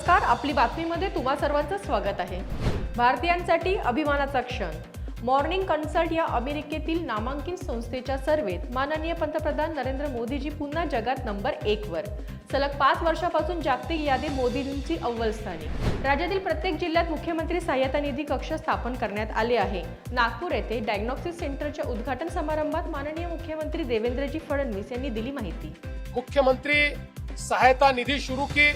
नमस्कार आपली बातमीमध्ये तुम्हा सर्वांचं स्वागत आहे. भारतीयांसाठी अभिमानाचा क्षण. मॉर्निंग कन्सल्ट या अमेरिकेतील नामांकित संस्थेच्या सर्वेत माननीय पंतप्रधान नरेंद्र मोदीजी पुन्हा जगात नंबर एकवर सलग पाच वर्षापासून जागतिक यादी मोदींची अव्वल स्थानी. राज्यातील प्रत्येक जिल्ह्यात मुख्यमंत्री सहाय्यता निधी कक्ष स्थापन करण्यात आले आहे. नागपूर येथे डायग्नॉस्टिक सेंटरच्या उद्घाटन समारंभात माननीय मुख्यमंत्री देवेंद्रजी फडणवीस यांनी दिली माहिती. मुख्यमंत्री सहायता निधी सुरू की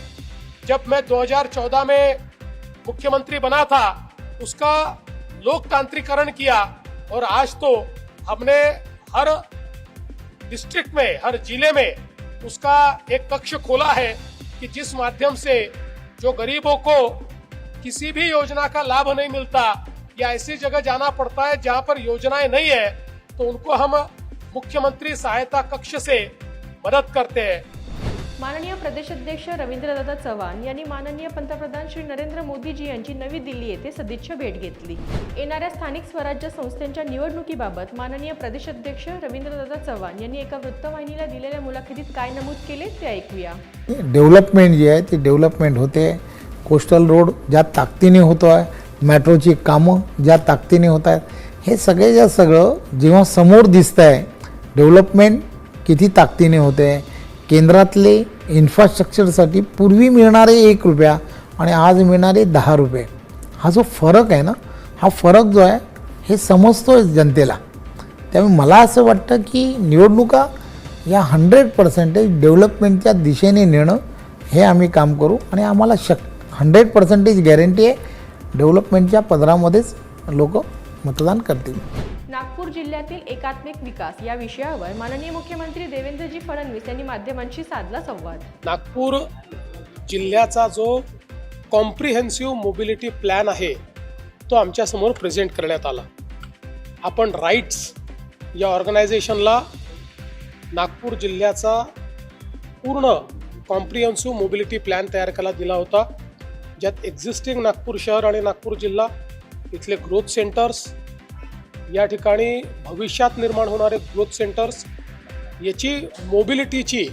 जब मैं 2014 में मुख्यमंत्री बना था, उसका लोकतांत्रिकरण किया और आज तो हमने हर डिस्ट्रिक्ट में, हर ज़िले में उसका एक कक्ष खोला है कि जिस माध्यम से जो गरीबों को किसी भी योजना का लाभ नहीं मिलता या ऐसी जगह जाना पड़ता है जहाँ पर योजनाएँ नहीं है तो उनको हम मुख्यमंत्री सहायता कक्ष से मदद करते हैं। माननीय प्रदेशाध्यक्ष रवींद्रदादा चव्हाण यांनी माननीय पंतप्रधान श्री नरेंद्र मोदीजी यांची नवी दिल्ली येथे सदिच्छा भेट घेतली. येणाऱ्या स्थानिक स्वराज्य संस्थांच्या निवडणुकीबाबत माननीय प्रदेशाध्यक्ष रवींद्रदादा चव्हाण यांनी एका वृत्तवाहिनीला दिलेल्या मुलाखतीत काय नमूद केले ते ऐकूया. डेव्हलपमेंट जी आहे ती डेव्हलपमेंट होते. कोस्टल रोड ज्या ताकदीने होतो आहे मेट्रोची कामं ज्या ताकदीने होत आहेत हे सगळे ज्या सगळं जेव्हा समोर दिसतं आहे डेव्हलपमेंट किती ताकदीने होते केंद्रातले इन्फ्रास्ट्रक्चरसाठी पूर्वी मिळणारे एक रुपया आणि आज मिळणारे दहा रुपये. हा जो फरक आहे ना हा फरक जो आहे हे समजतो आहे जनतेला. त्यामुळे मला असं वाटतं की निवडणुका या हंड्रेड पर्सेंटेज डेव्हलपमेंटच्या दिशेने नेणं हे आम्ही काम करू आणि आम्हाला शक हंड्रेड पर्सेंटेज गॅरंटी आहे. डेव्हलपमेंटच्या पदरामध्येच लोक मतदान करतील. नागपूर जिल्ह्यातील एकात्मिक विकास या विषयावर माननीय मुख्यमंत्री देवेंद्रजी फडणवीस यांनी माध्यमांशी साधला संवाद. नागपूर जिल्ह्याचा जो कॉम्प्रिहेन्सिव्ह मोबिलिटी प्लॅन आहे तो आमच्यासमोर प्रेझेंट करण्यात आला. आपण राईट्स या ऑर्गनायझेशनला नागपूर जिल्ह्याचा पूर्ण कॉम्प्रिहेन्सिव्ह मोबिलिटी प्लॅन तयार करायला दिला होता. ज्यात एक्झिस्टिंग नागपूर शहर आणि नागपूर जिल्हा इथले ग्रोथ सेंटर्स या ठिकाणी भविष्यात निर्माण होणारे ग्रोथ सेंटर्स याची मोबिलिटीची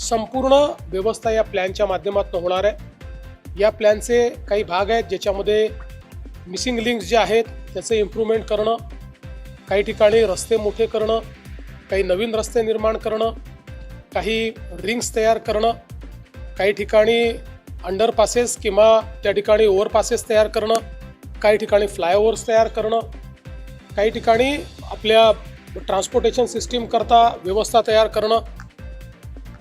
संपूर्ण व्यवस्था या प्लॅनच्या माध्यमातून होणार आहे. या प्लॅनचे काही भाग आहेत ज्याच्यामध्ये मिसिंग लिंक्स जे आहेत त्याचं इम्प्रूव्हमेंट करणं काही ठिकाणी रस्ते मोठे करणं काही नवीन रस्ते निर्माण करणं काही रिंग्स तयार करणं काही ठिकाणी अंडरपासेस किंवा त्या ठिकाणी ओव्हरपासेस तयार करणं काही ठिकाणी फ्लायओव्हर्स तयार करणं काही ठिकाणी आपल्या ट्रान्सपोर्टेशन सिस्टीम करता व्यवस्था तयार करणं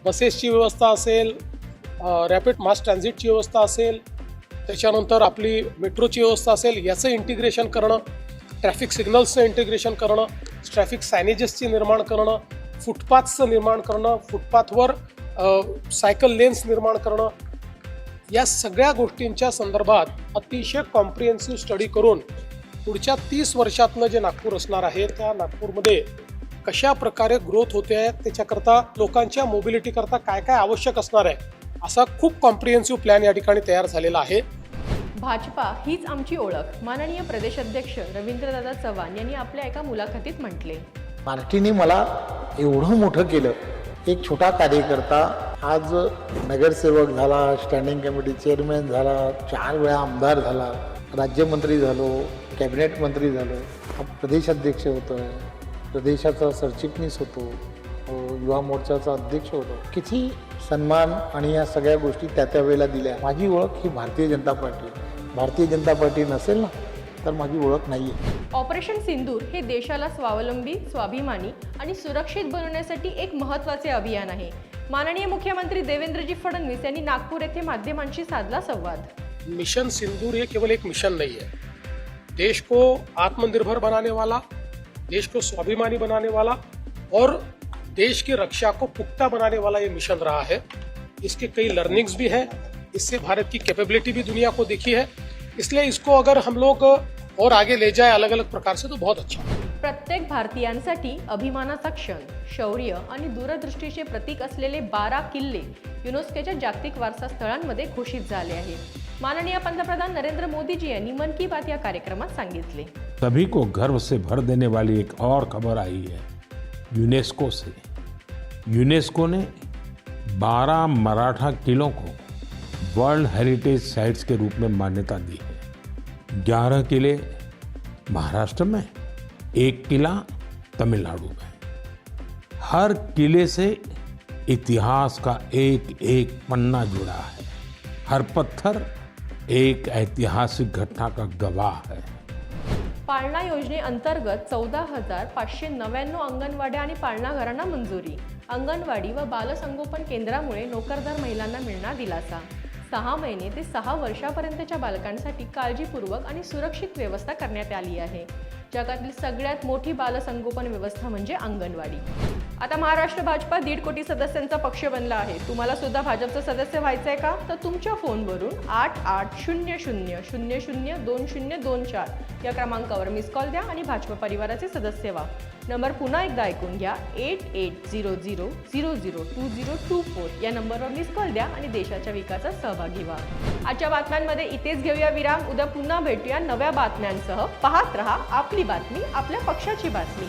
बसेसची व्यवस्था असेल रॅपिड मास ट्रान्झिटची व्यवस्था असेल त्याच्यानंतर आपली मेट्रोची व्यवस्था असेल याचं इंटिग्रेशन करणं ट्रॅफिक सिग्नल्सचं इंटिग्रेशन करणं ट्रॅफिक सायनेजेसची निर्माण करणं फुटपाथचं निर्माण करणं फुटपाथवर सायकल लेन्स निर्माण करणं या सगळ्या गोष्टींच्या संदर्भात अतिशय कॉम्प्रिहेन्सिव्ह स्टडी करून पुढच्या तीस वर्षातनं जे नागपूर असणार आहे त्या नागपूरमध्ये कशा प्रकारे ग्रोथ होते आहे त्याच्याकरता लोकांच्या मोबिलिटीकरता काय काय आवश्यक असणार आहे असा खूप कॉम्प्रिहेन्सिव्ह प्लॅन या ठिकाणी तयार झालेला आहे. भाजपा हीच आमची ओळख. माननीय प्रदेशाध्यक्ष रवींद्रदादा चव्हाण यांनी आपल्या एका मुलाखतीत म्हटले. पार्टीने मला एवढं मोठं केलं. एक छोटा कार्यकर्ता आज नगरसेवक झाला स्टँडिंग कमिटी चेअरमॅन झाला चार वेळा आमदार झाला राज्यमंत्री झालो कॅबिनेट मंत्री झालो हा प्रदेशाध्यक्ष होतो प्रदेशाचा सरचिटणीस होतो हो, युवा मोर्चाचा अध्यक्ष होतो. किती सन्मान आणि या सगळ्या गोष्टी त्या त्या वेळेला दिल्या. माझी ओळख ही भारतीय जनता पार्टी. भारतीय जनता पार्टी नसेल ना? तर माझी ओळख नाही आहे ऑपरेशन सिंदूर हे देशाला स्वावलंबी स्वाभिमानी आणि सुरक्षित बनवण्यासाठी एक महत्त्वाचे अभियान आहे. माननीय मुख्यमंत्री देवेंद्रजी फडणवीस यांनी नागपूर येथे माध्यमांशी साधला संवाद. मिशन सिंदूर ये केवल एक मिशन नहीं है देश को आत्मनिर्भर बनाने वाला देश को स्वाभिमानी बनाने वाला और देश की रक्षा को पुख्ता बनाने वाला ये मिशन रहा है। इसके कई लर्निंग्स भी है इससे भारत की कैपेबिलिटी भी दुनिया को दिखी है। इसलिए इसको अगर हम लोग और आगे ले जाए अलग अलग प्रकार से तो बहुत अच्छा। प्रत्येक भारतीयांसाठी अभिमानाचा क्षण शौर्य आणि दूरदृष्टीचे प्रतीक असलेले बारा किल्ले युनेस्कोच्या जागतिक वारसा स्थळांमध्ये घोषित झाले आहेत. माननीय पंतप्रधान नरेंद्र मोदीजी यांनी मन की बात या कार्यक्रमात सांगितले. सभी को गर्व से भर देने वाली एक और खबर आई है यूनेस्को से। यूनेस्को ने 12 मराठा किलों को वर्ल्ड हेरिटेज साइट्स के रूप में मान्यता दी है। ग्यारह किले महाराष्ट्र में एक किला तमिलनाडु में। हर किले से इतिहास का एक एक पन्ना जुड़ा है। हर पत्थर एक ऐतिहासिक घटना का गवाह है। पाळणा योजनेअंतर्गत चौदा हजार पाचशे नव्याण्णव अंगणवाड्या आणि पाळणा घरांना मंजुरी। अंगणवाडी व बालसंगोपन केंद्रामुळे नोकरदार महिलांना मिळणार दिलासा। सहा महिने ते सहा वर्षापर्यंतच्या बालकांसाठी काळजीपूर्वक आणि सुरक्षित व्यवस्था करण्यात आली आहे. जगातील सगळ्यात मोठी बालसंगोपन व्यवस्था म्हणजे अंगणवाडी. आता महाराष्ट्र भाजपा दीड कोटी सदस्यांचा पक्ष बनला आहे. तुम्हाला सुद्धा भाजपचं सदस्य व्हायचं आहे का? तर तुमच्या फोनवरून आठ आठ शून्य शून्य शून्य शून्य दोन शून्य दोन चार या क्रमांकावर मिस कॉल द्या आणि भाजप परिवाराचे सदस्य व्हा. नंबर पुन्हा एकदा ऐकून घ्या. Eight eight zero zero zero zero two zero two four या नंबरवर मिस कॉल द्या आणि देशाच्या विकासात सहभागी व्हा. आजच्या बातम्यांमध्ये इथेच घेऊया विराम. उद्या पुन्हा भेटूया नव्या बातम्यांसह. पाहत रहा आपली बातमी आपल्या पक्षाची बातमी.